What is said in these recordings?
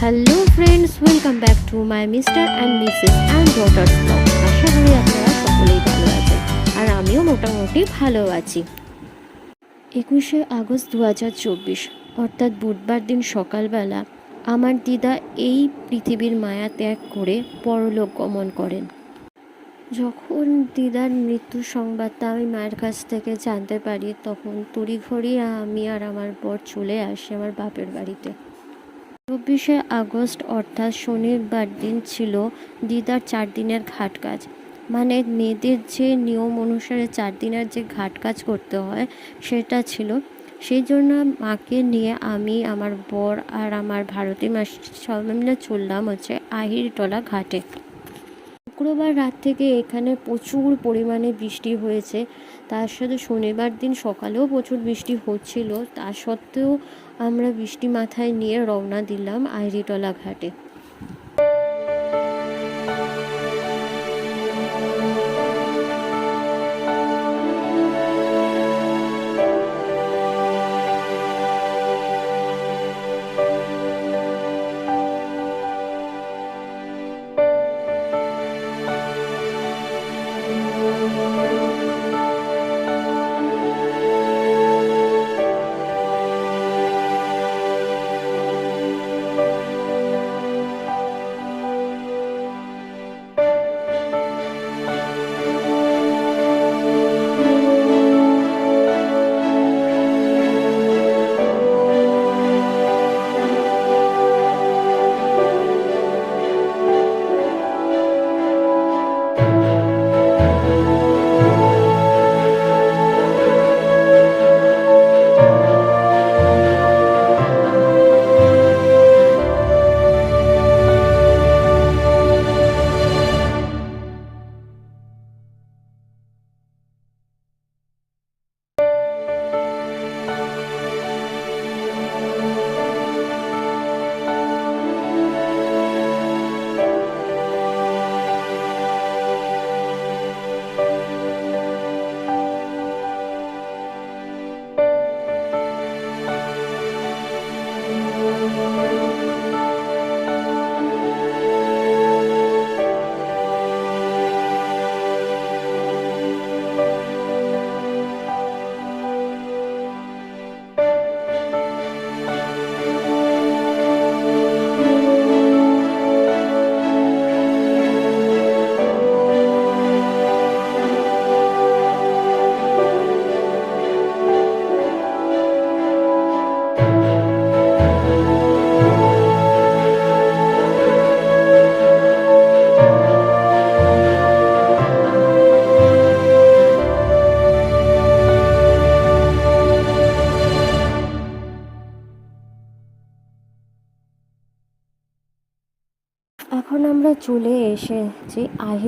Hello friends welcome back to my Mr and Mrs and blog আশা করি আপনারা সকলেই ভালো আছেন আর আমিও মোটামুটি ভালো আছি। একুশে আগস্ট দু হাজার চব্বিশ, অর্থাৎ বুধবার দিন সকালবেলা আমার দিদা এই পৃথিবীর মায়া ত্যাগ করে পরলোক গমন করেন। যখন দিদার মৃত্যু সংবাদটা আমি মায়ের কাছ থেকে জানতে পারি, তখন তড়িঘড়ি আমি আর আমার বর চলে আসি আমার বাপের বাড়িতে। চব্বিশে আগস্ট অর্থাৎ শনিবার দিন ছিল দিদার চার দিনের ঘাট কাজ। মানে মেয়েদের যে নিয়ম অনুসারে চার দিনের যে ঘাট কাজ করতে হয়, সেটা ছিল। সেই জন্য মাকে নিয়ে আমি, আমার বর আর আমার ভারতী মাস সবাই মিলে চললাম হচ্ছে আহিরতলা ঘাটে। শুক্রবার রাত থেকে এখানে প্রচুর পরিমাণে বৃষ্টি হয়েছে। তার সাথে শনিবার দিন সকালেও প্রচুর বৃষ্টি হচ্ছিল। তা সত্ত্বেও আমরা বৃষ্টি মাথায় নিয়ে রওনা দিলাম আইরিটলা ঘাটে।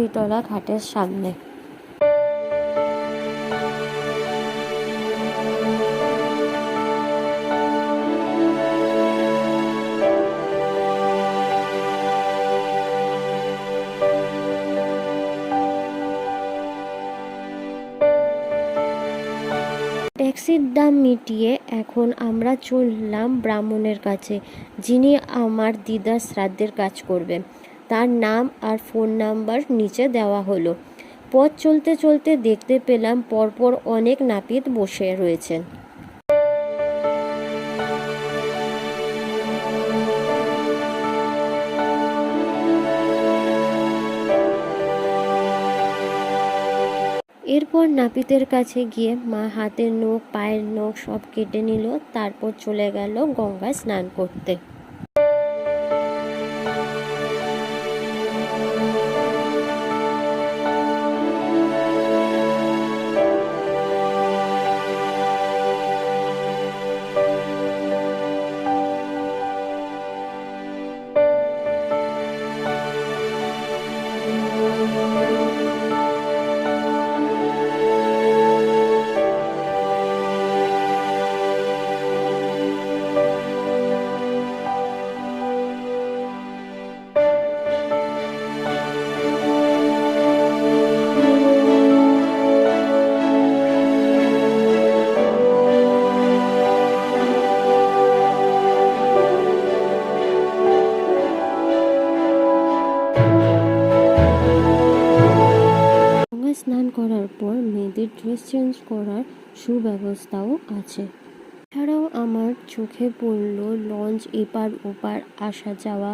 আহিরতলা ঘাটের সামনে। ট্যাক্সির দাম মিটিয়ে এখন আমরা চললাম ব্রাহ্মণের কাছে, যিনি আমার দিদার শ্রাদ্ধের কাজ করবেন। তার নাম আর ফোন নাম্বার নিচে দেওয়া হলো। পথ চলতে চলতে দেখতে পেলাম পরপর অনেক নাপিত বসে রয়েছেন। এরপর নাপিতের কাছে গিয়ে মা হাতের নখ, পায়ের নখ সব কেটে নিল, তারপর চলে গেল গঙ্গায় স্নান করতে। আছে এছাড়াও আমার চোখে পড়ল লঞ্চ এপার ওপার আসা যাওয়া।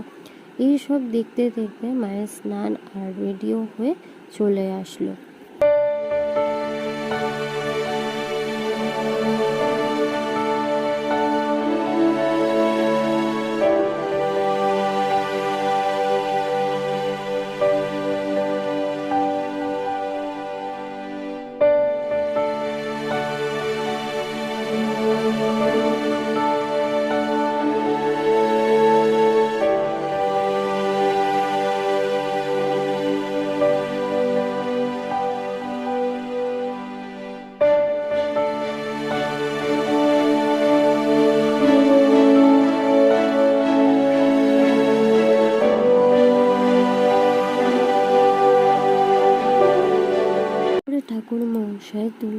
এইসব দেখতে দেখতে মায়ের স্নান আর রেডিও হয়ে চলে আসলো।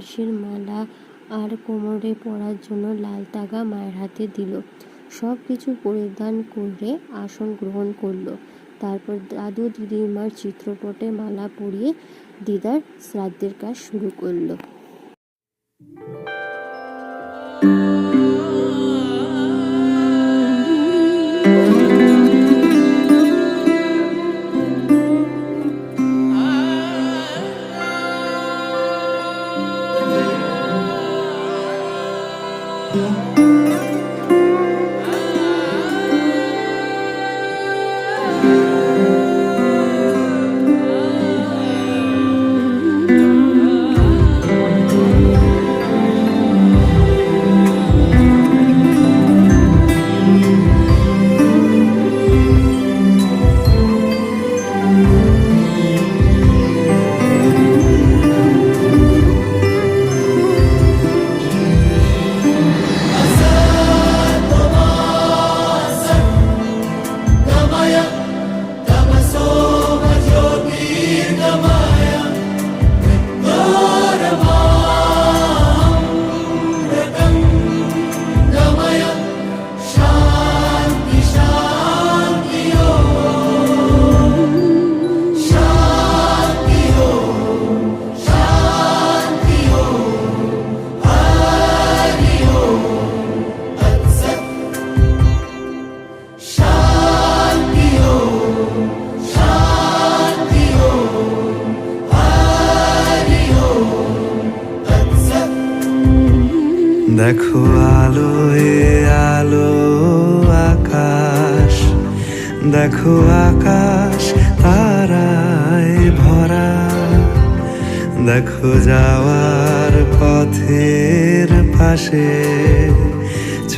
তুলসীর মালা আর কোমরে পরার জন্য লাল তাগা মায়ের হাতে দিল। সব কিছু পরিধান করে আসন গ্রহণ করল। তারপর দাদু দিদিমার চিত্রপটে মালা পরিয়ে দিদার শ্রাদ্ধের কাজ শুরু করল।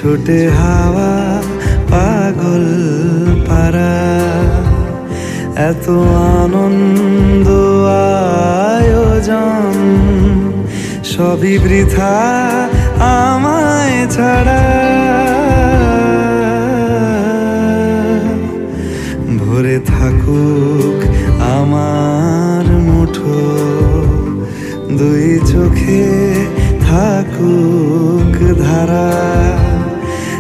ছোটে হাওয়া, পাগল পারা এত আনন্দ, আয়োজন, সবই বৃথা আমায় ছাড়া। ভরে থাকুক আমার মুঠো, দুই চোখে থাকুক ধারা।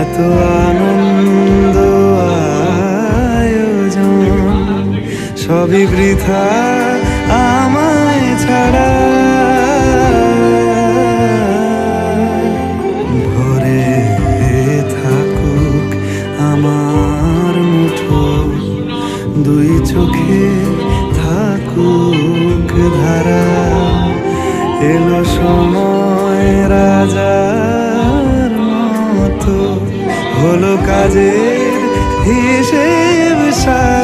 এত আনন্দ আয়োজন, সবই বৃথা আমায় ছাড়া। ভরে থাকুক আমার মুঠো, দুই চোখে থাকুক ধারা। এলো সময় রাজা কাজের হিসেব সার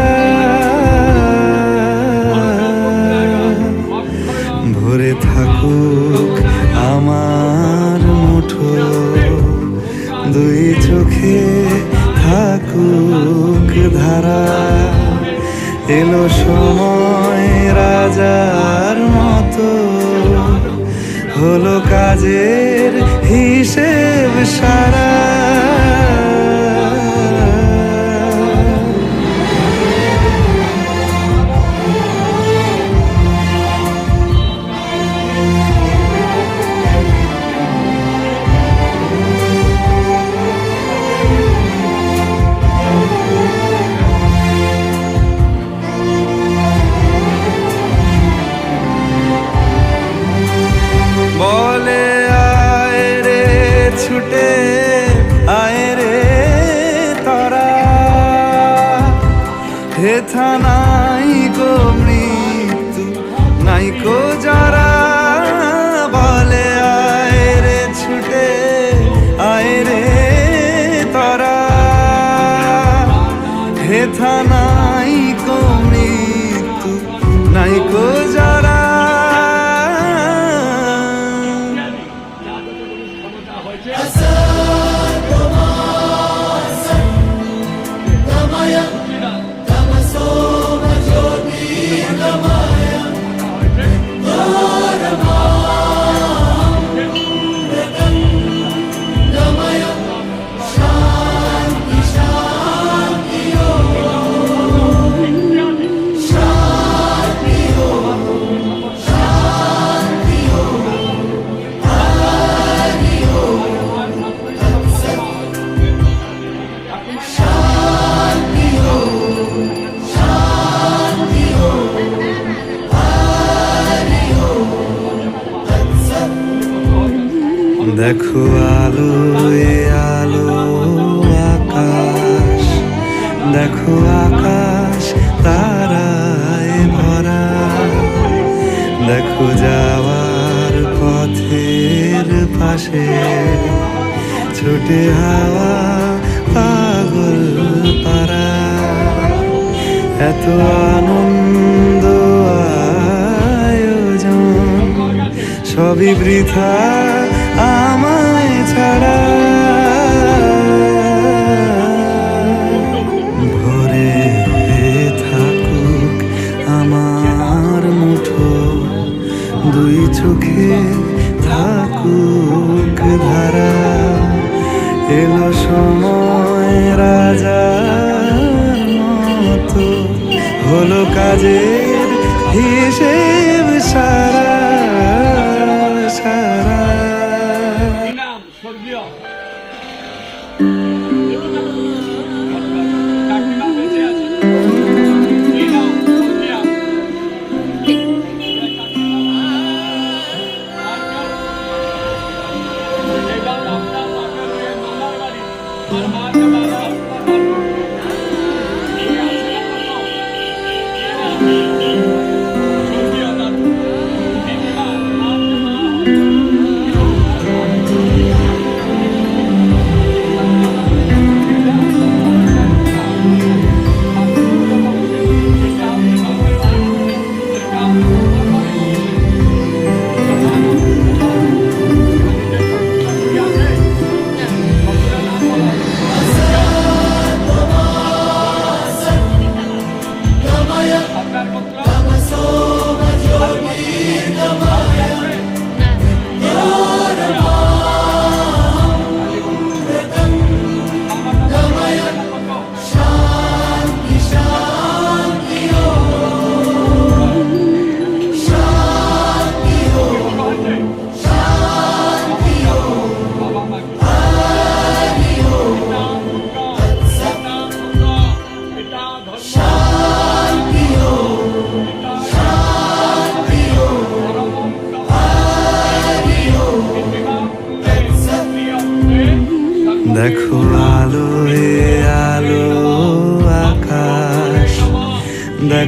try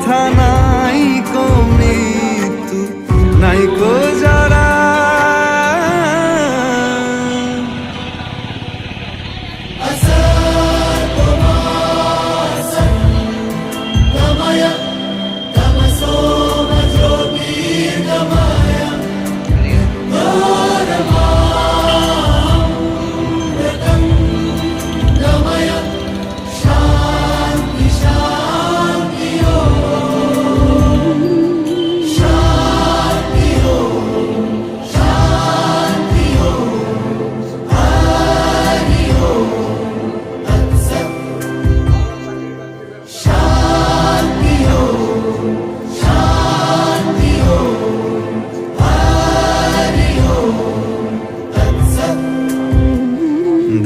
time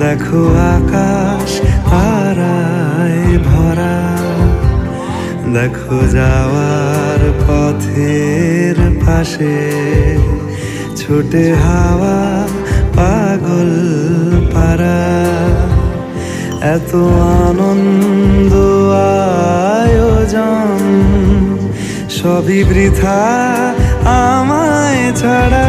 দেখো আকাশ তারায় ভরা। দেখো যাওয়ার পথের পাশে ছোটে হাওয়া পাগল পারা এত আনন্দ আয়োজন সবই বৃথা আমায় ছাড়া।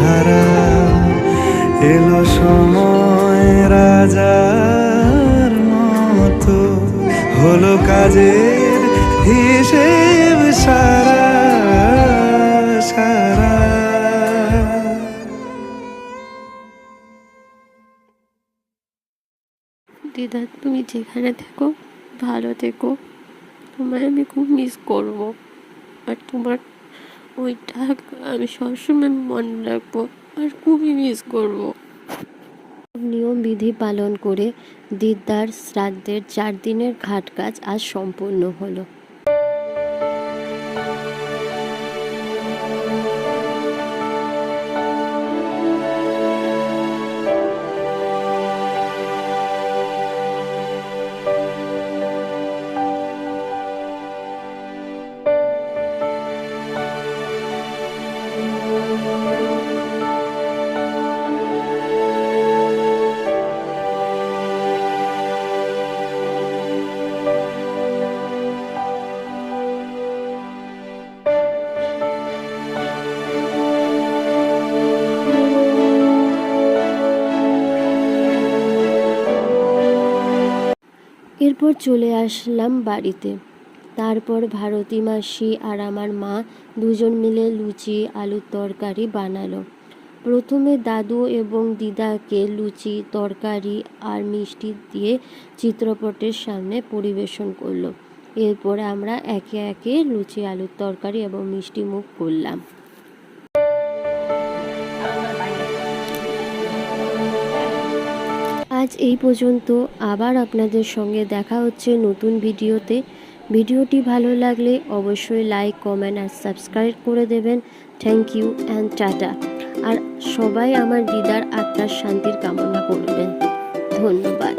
ধারা, এলো সময় রাজার মতো। হলো কাজের হিসেব সারা সারা। দিদা, তুমি যেখানে থেকো, ভালো থেকো। তোমায় আমি খুব মিস করব। আর তোমার ওই টাকা আমি সবসময় মনে রাখব আর খুবই মিস করব। নিয়ম বিধি পালন করে দিদার শ্রাদ্ধের চার দিনের ঘাট কাজ আজ সম্পূর্ণ হলো। এরপর চলে আসলাম বাড়িতে। তারপর ভারতী মাসি আর আমার মা দুজন মিলে লুচি, আলুর তরকারি বানালো। প্রথমে দাদু এবং দিদাকে লুচি, তরকারি আর মিষ্টি দিয়ে চিত্রপটের সামনে পরিবেশন করল। এরপরে আমরা একে একে লুচি, আলুর তরকারি এবং মিষ্টি মুখ করলাম। আজ এই পর্যন্ত। আবার আপনাদের সঙ্গে দেখা হচ্ছে নতুন ভিডিওতে। ভিডিওটি ভালো লাগলে অবশ্যই লাইক কমেন্ট আর সাবস্ক্রাইব করে দেবেন। Thank you and ta-ta. আর সবাই আমার দিদার আত্মার শান্তির কামনা করবেন। ধন্যবাদ।